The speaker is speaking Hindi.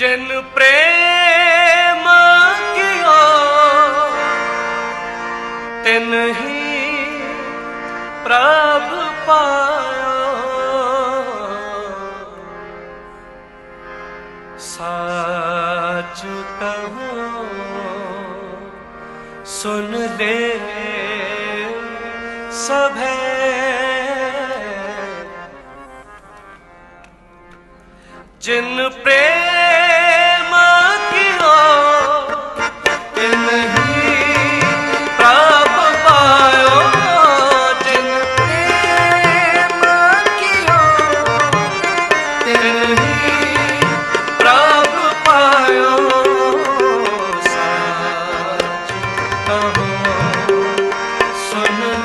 जिन प्रेम कियो। तिन ही प्रभ पायो। साच कहो सुन दे सभे। जिन प्रेम ਕਹੋ ਸੁਨ